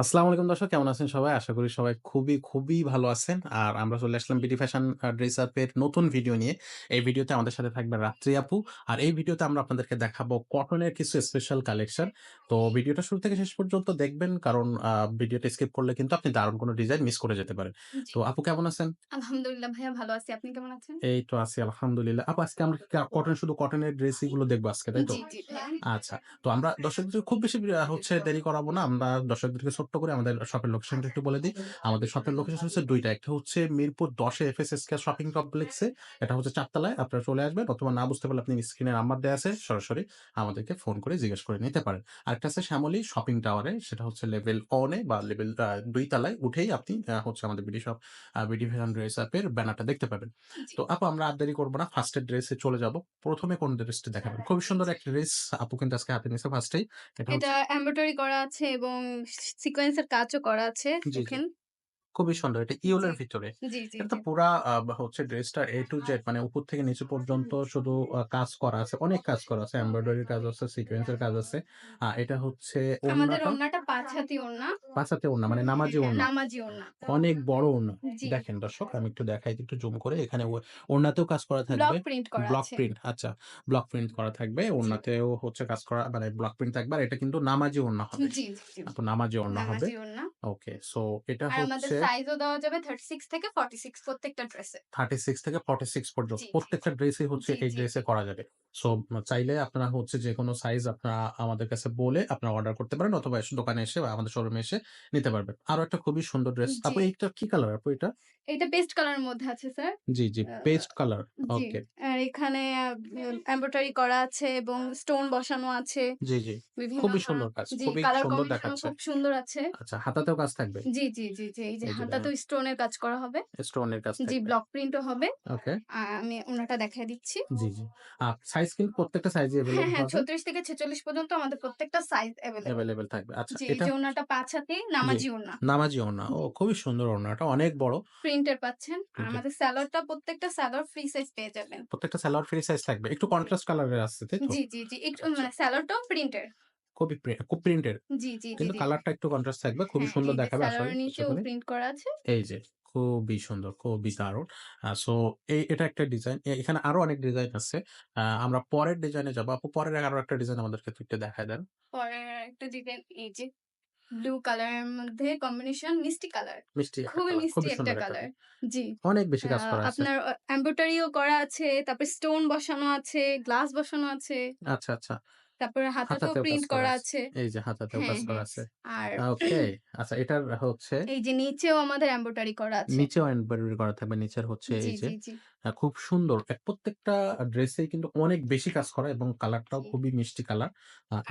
আসসালামু আলাইকুম দর্শক কেমন আছেন সবাই? আশা করি সবাই খুবই, খুবই ভালো আছেন। আর আমরা চলে আসলাম বিডি ফ্যাশন ড্রেস আপের নতুন ভিডিও নিয়ে। এই ভিডিওতে আমাদের সাথে থাকবে রাত্রি আপু। আর এই ভিডিওতে আমরা আপনাদেরকে দেখাবো কটনের কিছু স্পেশাল কালেকশন। তো ভিডিওটা শুরু থেকে শেষ পর্যন্ত দেখবেন কারণ ভিডিওটা স্কিপ করলে কিন্তু আপনি দারুণ কোনো ডিজাইন মিস করে যেতে পারেন। তো আপু কেমন আছেন? আলহামদুলিল্লাহ ভাইয়া ভালো আছি। আপনি কেমন আছেন? এই তো আছি আলহামদুলিল্লাহ। আপু আজকে আমরা কটন শুধু কটনের ড্রেসই গুলো দেখব আজকে, তাই তো? আচ্ছা। তো আমরা দর্শকদের খুব বেশি হচ্ছে দেরি করাবো না। আমরা দর্শকদেরকে ছোট্ট করে আমাদের শপের লোকেশনটা একটু বলে দিই। আমাদের শপের লোকেশন হচ্ছে ২ টা। একটা হচ্ছে মিরপুর ১০ এ এফএসএসকে শপিং কমপ্লেক্সে। এটা হচ্ছে ৪ তলায়। আপনারা চলে আসবেন অথবা না বুঝতে পারলে আপনি স্ক্রিনে নাম্বার দেয়া আছে। সরাসরি আমাদেরকে ফোন করে জিজ্ঞেস করে নিতে পারেন। আরেকটা আছে শ্যামলী শপিং টাওয়ারে। সেটা হচ্ছে লেভেল এ বা লেভেল ২ তলায় উঠেই আপনি হচ্ছে আমাদের B D shop B D fashion dress আপের ব্যানারটা দেখতে পাবেন। তো আপু আমরা আর দেরি করব না। ফার্স্ট এর ড্রেসে চলে যাব। প্রথমে কোন ড্রেসটি দেখাবেন? খুবই সুন্দর একটা ড্রেস আপু কিন্তু আজকে হাতে নিয়েছে ফার্স্টেই। এটা এমব্রয়ডারি করা আছে এবং সিকোয়েন্স এর কাজও করা আছে। দেখেন। খুবই সুন্দর। এটা ইউলের ভিতরে। এটা। পুরা হচ্ছে ড্রেসটা এ টু জেড মানে উপর থেকে নিচে পর্যন্ত শুধু কাজ করা আছে। অনেক কাজ করা আছে। এমব্রয়ডারির কাজ আছে, সিকোয়েন্স এর কাজ আছে। এটা হচ্ছে আমাদের ওড়নাটা ওড়নাটা ৫ হাতি ওড়না। ৫ হাতে ওড়না মানে নামাজি হ্যাঁ, ওড়না। নামাজি ওড়না। অনেক বড় ওড়না। দেখেন দর্শক আমি একটু দেখাই একটু জুম করে। এখানে ওড়নাতেও কাজ করা ব্লক থাকবে। প্রিন্ট করা ব্লক প্রিন্ট আচ্ছা। ব্লক প্রিন্ট করা থাকবে। জি। ওড়নাতেও হচ্ছে কাজ করা মানে ব্লক প্রিন্ট থাকবে। আর এটা কিন্তু নামাজি ওড়না হবে। জি, জি, জি। নামাজি ওড়না হবে। ওকে। সো এটা হচ্ছে সাইজও দেওয়া যাবে 36 থেকে 46 প্রত্যেকটা ড্রেসে। 36 থেকে 46 পর্যন্ত। প্রত্যেকটা ড্রেসই হচ্ছে এই ড্রেসে করা যাবে। সো চাইলে আপনারা হচ্ছে যেকোনো সাইজ আপনারা আমাদের কাছে বলে আপনারা অর্ডার করতে পারেন অথবা এসে দোকানে এসে বা আমাদের শোরুমে এসে নিতে পারবেন। আরও একটা খুবই সুন্দর ড্রেস। আপু এইটা কি কালার আপু এটা? এটা পেস্ট কালারের মধ্যে আছে স্যার। জি, জি। Paste colour. ওকে। আর এখানে এমব্রয়ডারি করা আছে এবং স্টোন বসানো আছে। জি, জি। খুবই সুন্দর কাজ। খুবই সুন্দর দেখাচ্ছে। খুব সুন্দর আছে। আচ্ছা হাতাতেও কাজ থাকবে? জি, জি, জি, জি। এই যে। হাতাতেও স্টোনের কাজ করা হবে। স্টোনের কাজ জি, ব্লক প্রিন্টও হবে। ওকে। আমি ওনাটা দেখায় দিচ্ছি। জি, জি। আ সাইজ কিন্তু প্রত্যেকটা হ্যাঁ, এভেইলেবল হ্যাঁ, হবে। 36 থেকে 46 পর্যন্ত আমাদের প্রত্যেকটা সাইজ। এভেইলেবল থাকবে। আচ্ছা এটা যে ওড়নাটা ৫ হাতি। নামাজি ওড়না। নামাজি ওড়না। ও। খুবই সুন্দর ওড়নাটা। অনেক বড়। প্রিন্টের পাচ্ছেন। আর। আমাদের সালোয়ারটা প্রত্যেকটা সালোয়ার ফ্রি সাইজ পেয়ে যাবেন। প্রত্যেকটা সালোয়ার ফ্রি সাইজ থাকবে। একটু কন্ট্রাস্ট কালারের আছে, তাই তো? জি, জি, জি। একটু আচ্ছা। মানে সালোয়ারটাও প্রিন্টের। খুবই খুব প্রিন্টেড। জি, জি, জি, কিন্তু কালারটা একটু কন্ট্রাস্ট থাকবে। খুবই হ্যাঁ, সুন্দর এই যে দেখাবে আশা নিচেও প্রিন্ট করা আছে। এই যে খুবই সুন্দর, খুবই দারুণ। সো এই এটা একটা ডিজাইন। এখানে আরও অনেক ডিজাইন আছে। আমরা পরের ডিজাইনে যাব। আপু পরের আরও একটা ডিজাইন আমাদেরকে একটু একটু দেখায় দেন। পরের আরেকটা ডিজাইন এই যে ব্লু কালারের মধ্যে কম্বিনেশন মিষ্টি কালার। মিষ্টি খুবই মিষ্টি একটা কালার। জি। অনেক বেশি কাজ করা আছে। আপনার এমব্রয়ডারিও করা আছে, তারপরে স্টোন বসানো আছে, গ্লাস বসানো আছে। আচ্ছা, আচ্ছা। তারপরে হাতাতেও প্রিন্ট করা করা আছে। এই যে হাতাতেও হ্যাঁ, কাজ করা হ্যাঁ। আছে। আর ওকে। আচ্ছা এটার হচ্ছে এই যে নিচেও আমাদের এমব্রয়ডারি করা আছে। নিচেও এমব্রয়ডারি করা থাকবে। নিচের হচ্ছে এই যে খুব সুন্দর। প্রত্যেকটা ড্রেসেই কিন্তু অনেক বেশি কাজ করা এবং কালারটাও খুবই মিষ্টি কালার।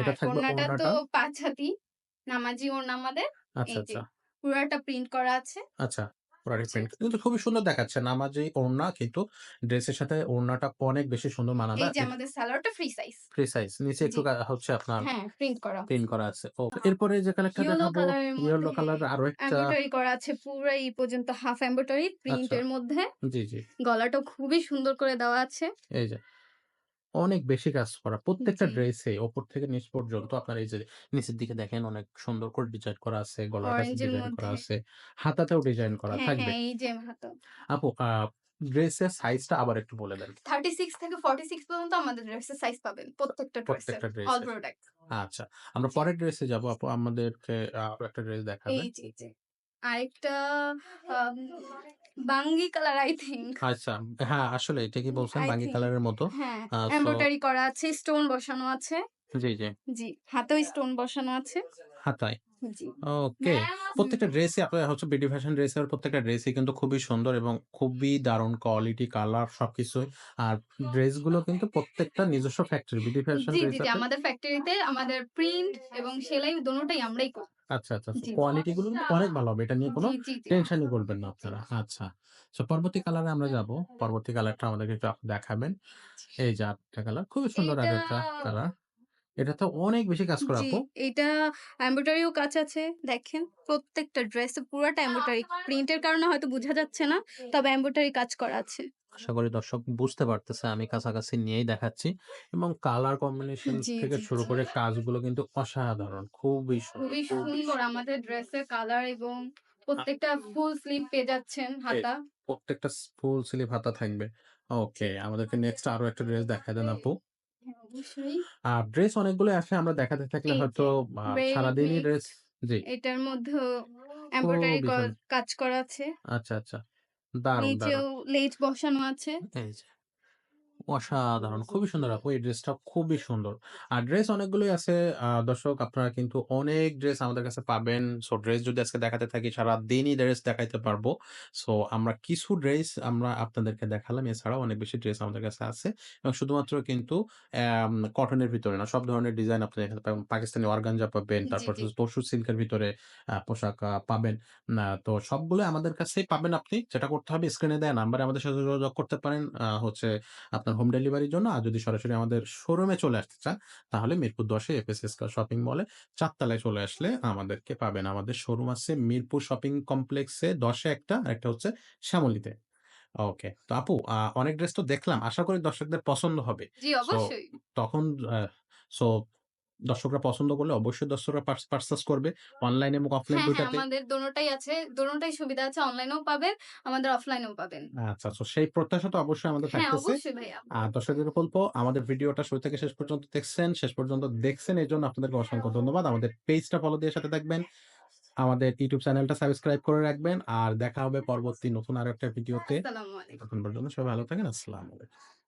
এটা থাকবে ওড়নাটা তো ৫ হাতি নামাজি ওড়না আমাদের। আচ্ছা, এই যে আচ্ছা। পুরাটা প্রিন্ট করা আছে। আচ্ছা। প্রিন্ট। কিন্তু খুবই সুন্দর দেখাচ্ছে। নামাজি ওড়না কিন্তু ড্রেসের সাথে ওড়নাটা অনেক বেশি সুন্দর মানাবে। এই যে আমাদের সালোয়ারটা ফ্রি সাইজ। Free size. নিচে একটু জি। কা হচ্ছে আপনার হ্যাঁ, প্রিন্ট করা। প্রিন্ট করা আছে। ও এরপরে যে ইয়েলো দেখাবো ইয়েলো মধ্যে কালার আরও একটা এমব্রয়ডারি করা আছে পুরা এই পর্যন্ত হাফ এমব্রয়ডারি। প্রিন্টের মধ্যে। জি, জি। গলাটাও খুবই সুন্দর করে দেওয়া আছে। এই যে অনেক বেশি কাজ করা। প্রত্যেকটা। ড্রেসে উপর থেকে নিচ পর্যন্ত আপনার এই যে নিচের দিকে দেখেন অনেক সুন্দর করে ডিজাইন করা আছে। গলার কাছে ডিজাইন করা মধ্যে। আছে। হাতাতেও ডিজাইন করা হ্যাঁ, থাকবে। হ্যাঁ, এই যে হাতা। আপু ড্রেসের সাইজটা আবার একটু বলে দেন। 36 থেকে 46 পর্যন্ত আমাদের ড্রেসের সাইজ পাবেন প্রত্যেকটা ড্রেসের। প্রত্যেকটা অল ড্রেসের। প্রোডাক্ট। আচ্ছা। আমরা পরের ড্রেসে যাব আপু আমাদেরকে একটা ড্রেস দেখাবেন। এই যে, যে। আরেকটা বাঙ্গি কালার আই থিংক। আচ্ছা। হ্যাঁ, আসলে এটা কি বলছেন বাঙ্গি। কালারের মতো। হ্যাঁ, এমব্রয়ডারি করা আছে, স্টোন বসানো আছে। জি, জি। জি, হাতেও স্টোন বসানো আছে। হাতায়। জি। ওকে। প্রত্যেকটা ড্রেসই আপনার হচ্ছে বিডি ফ্যাশন ড্রেসের প্রত্যেকটা ড্রেসই কিন্তু খুবই সুন্দর এবং খুবই দারুণ কোয়ালিটি, কালার সবকিছুই। আর ড্রেসগুলো কিন্তু প্রত্যেকটা নিজস্ব ফ্যাক্টরি বিডি ফ্যাশন জি, জি, ড্রেস জি। আমাদের ফ্যাক্টরিতে আমাদের প্রিন্ট এবং সেলাই দোনোটাই আমরাই করি। আচ্ছা, আচ্ছা, আচ্ছা। জি। কোয়ালিটি গুলো কিন্তু অনেক ভালো হবে। এটা নিয়ে কোনো জি, জি, জি। টেনশনই করবেন না আপনারা। আচ্ছা। সো পরবর্তী কালারে আমরা যাব পরবর্তী কালারটা আমাদেরকে একটু আপনি দেখাবেন। এই যে আরেকটা কালার। খুবই সুন্দর এইটা আরেকটা কালার। এটাতে অনেক বেশি কাজ করা জি, আপু। এইটা এমব্রয়ডারিও কাজ আছে। দেখেন প্রত্যেকটা ড্রেসে পুরাটা এমব্রয়ডারি। প্রিন্টের কারণে হয়তো বোঝা যাচ্ছে না। তবে এমব্রয়ডারি কাজ করা আছে। আশা করি দর্শক বুঝতে পারতেছে আমি কাছাকাছি নিয়েই দেখাচ্ছি এবং কালার কম্বিনেশন জি, থেকে জি, শুরু জি। করে কাজগুলো কিন্তু অসাধারণ। খুবই সুন্দর, খুবই সুন্দর আমাদের ড্রেসের কালার এবং প্রত্যেকটা ফুল স্লিভ পেয়ে যাচ্ছেন হাতা। প্রত্যেকটা ফুল স্লিভ হাতা থাকবে। ওকে, আমাদেরকে নেক্সট আরও একটা ড্রেস দেখায় দেন আপু। হ্যাঁ, অবশ্যই। আ ড্রেস অনেকগুলোই আছে আমরা দেখাতে থাকলে হয়তো সারাদিনই ড্রেস জি। এটার মধ্যেও এমব্রয়ডারি খুবই সুন্দর। কাজ করা আছে। আচ্ছা, আচ্ছা। দারুণ, নিচেও লেজ বসানো আছে। এই যে। অসাধারণ! খুবই সুন্দর আপু। এই ড্রেসটা খুবই সুন্দর। আর ড্রেস অনেকগুলোই আছে। দর্শক আপনারা কিন্তু অনেক ড্রেস আমাদের কাছে পাবেন। সো ড্রেস যদি আজকে দেখাতে থাকি সারাদিনই ড্রেস দেখাইতে পারব। সো আমরা কিছু ড্রেস আমরা আপনাদেরকে দেখালাম। এছাড়াও অনেক বেশি ড্রেস আমাদের কাছে আছে। এবং শুধুমাত্র কিন্তু কটনের ভিতরে না, সব ধরনের ডিজাইন আপনি এখানে পাবেন। পাকিস্তানি অর্গানজা পাবেন, তারপর। তসু সিল্কের ভিতরে পোশাক পাবেন। তো সবগুলো আমাদের কাছেই পাবেন আপনি। যেটা করতে হবে স্ক্রিনে দেয়া নাম্বারে আমাদের সাথে যোগাযোগ করতে পারেন। হচ্ছে আপনার হোম ডেলিভারির জন্য। আর যদি সরাসরি আমাদের শোরুমে চলে আসতে চান, তাহলে মিরপুর ১০ এ এফএসএস শপিং মলে ৪ তলায় চলে আসলে আমাদেরকে পাবেন। আমাদের শোরুম আছে মিরপুর শপিং কমপ্লেক্সে দশে একটা আর একটা, হচ্ছে শ্যামলিতে ওকে। তো আপু অনেক ড্রেস তো দেখলাম। আশা করি দর্শকদের পছন্দ হবে। তখন সো দর্শকরা পছন্দ করলে অবশ্যই দর্শকরা পারচেজ করবে। অনলাইন এবং অফলাইন হ্যাঁ, ২ হ্যাঁ, আমাদের দোনোটাই আছে। দোনোটাই সুবিধা আছে। অনলাইনেও পাবেন, আমাদের অফলাইনেও পাবেন। আচ্ছা, সো সেই প্রত্যাশা তো অবশ্যই আমাদের হ্যাঁ, থাকতেছে। আর দর্শকদেরকে বলব আমাদের ভিডিওটা শুরু থেকে শেষ পর্যন্ত দেখছেন। শেষ পর্যন্ত দেখছেন এজন্য আপনাদেরকে অসংখ্য ধন্যবাদ। আমাদের পেজটা ফলো দিয়ে সাথে থাকবেন। আমাদের ইউটিউব চ্যানেলটা সাবস্ক্রাইব করে রাখবেন। আর দেখা হবে পরবর্তী নতুন আরও একটা ভিডিওতে। আসসালামু আলাইকুম। ততক্ষণ পর্যন্ত সবাই ভালো থাকেন। আসসালামু আলাইকুম।